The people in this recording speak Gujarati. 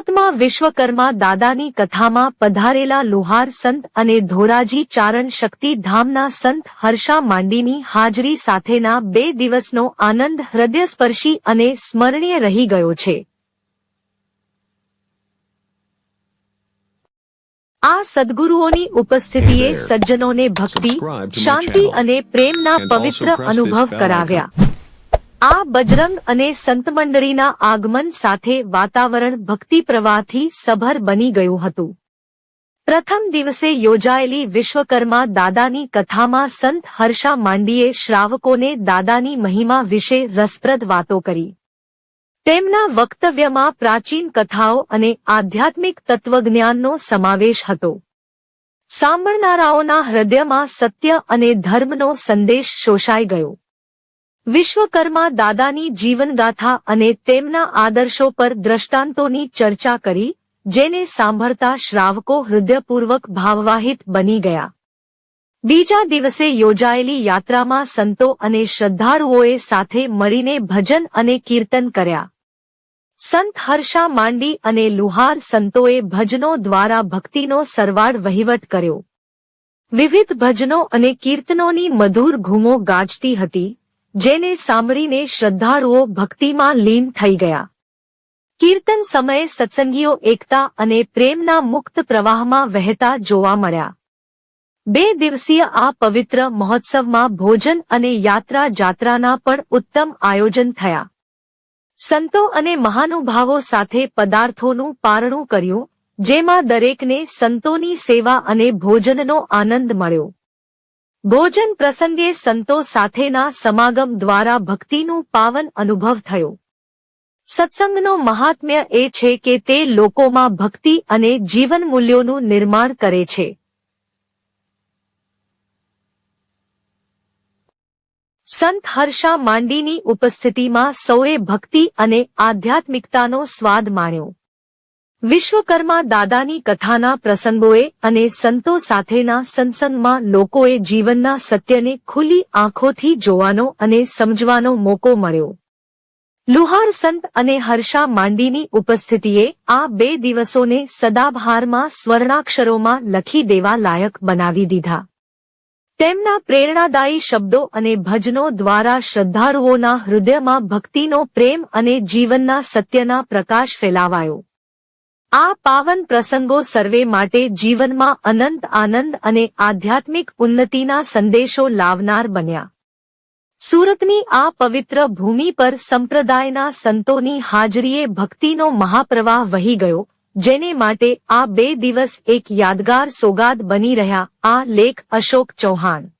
સુરતમાં વિશ્વકર્મા દાદાની કથામાં પધારેલા લુહાર સંત અને ધોરાજી ચારણ શક્તિ ધામના સંત હર્ષા માંડીની હાજરી સાથેના બે દિવસનો આનંદ હૃદયસ્પર્શી અને સ્મરણીય રહી ગયો છે. આ સદગુરુઓની ઉપસ્થિતિએ સજ્જનોને ભક્તિ શાંતિ અને પ્રેમના પવિત્ર અનુભવ કરાવ્યા. આ બજરંગ અને સંત મંડળીના આગમન સાથે વાતાવરણ ભક્તિ પ્રવાહથી સભર બની ગયું હતું. પ્રથમ દિવસે યોજાયેલી વિશ્વકર્મા દાદાની કથામાં સંત હર્ષા માંડીએ શ્રાવકોને દાદાની મહિમા વિશે રસપ્રદ વાતો કરી. તેમના વક્તવ્યમાં પ્રાચીન કથાઓ અને આધ્યાત્મિક તત્વજ્ઞાનનો સમાવેશ હતો. સાંભળનારાઓના હૃદયમાં સત્ય અને ધર્મનો સંદેશ શોષાઈ ગયો. વિશ્વકર્મા દાદાની જીવનગાથા અને તેમના આદર્શો પર દ્રષ્ટાંતોની ચર્ચા કરી, જેને સાંભળતા શ્રાવકો હૃદયપૂર્વક ભાવવાહિત બની ગયા. બીજા દિવસે યોજાયેલી યાત્રામાં સંતો અને શ્રદ્ધાળુઓએ સાથે મળીને ભજન અને કીર્તન કર્યા. સંત હર્ષા માંડી અને લુહાર સંતોએ ભજનો દ્વારા ભક્તિનો સરવાળ વહીવટ કર્યો. વિવિધ ભજનો અને કીર્તનોની મધુર ઘૂમો ગાજતી હતી. જેને સાંભળીને શ્રદ્ધાળુઓ ભક્તિમાં લીન થઈ ગયા. કીર્તન સમયે સત્સંગીઓ એકતા અને પ્રેમના મુક્ત પ્રવાહમાં વહેતા જોવા મળ્યા. બે દિવસીય આ પવિત્ર મહોત્સવમાં ભોજન અને યાત્રા જાત્રાના પણ ઉત્તમ આયોજન થયા. સંતો અને મહાનુભાવો સાથે પદાર્થોનું પારણું કર્યું, જેમાં દરેકને સંતોની સેવા અને ભોજનનો આનંદ મળ્યો. ભોજન પ્રસંગે સંતો સાથેના સમાગમ દ્વારા ભક્તિનું પાવન અનુભવ થયો. સત્સંગનો મહાત્મ્ય એ છે કે તે લોકોમાં ભક્તિ અને જીવન મૂલ્યોનું નિર્માણ કરે છે. સંત હર્ષા માંડીની ઉપસ્થિતિમાં સૌએ ભક્તિ અને આધ્યાત્મિકતાનો સ્વાદ માણ્યો. વિશ્વકર્મા દાદાની કથાના પ્રસંગોએ અને સંતો સાથેના સંસંગમાં લોકોએ જીવનના સત્યને ખુલ્લી આંખોથી જોવાનો અને સમજવાનો મોકો મળ્યો. લુહાર સંત અને હર્ષા માંડીની ઉપસ્થિતિએ આ બે દિવસોને સદાભારમાં સ્વર્ણાક્ષરોમાં લખી દેવા લાયક બનાવી દીધા. તેમના પ્રેરણાદાયી શબ્દો અને ભજનો દ્વારા શ્રદ્ધાળુઓના હૃદયમાં ભક્તિનો પ્રેમ અને જીવનના સત્યના પ્રકાશ ફેલાવાયો. આ પાવન પ્રસંગો સર્વે માટે જીવનમાં અનંત આનંદ અને આધ્યાત્મિક ઉન્નતિના સંદેશો લાવનાર બન્યા. સુરતની આ પવિત્ર ભૂમિ પર સંપ્રદાયના સંતોની હાજરીએ ભક્તિનો મહાપ્રવાહ વહી ગયો, જેને માટે આ બે દિવસ એક યાદગાર સોગાદ બની રહ્યા, આ લેખ અશોક ચૌહાણ.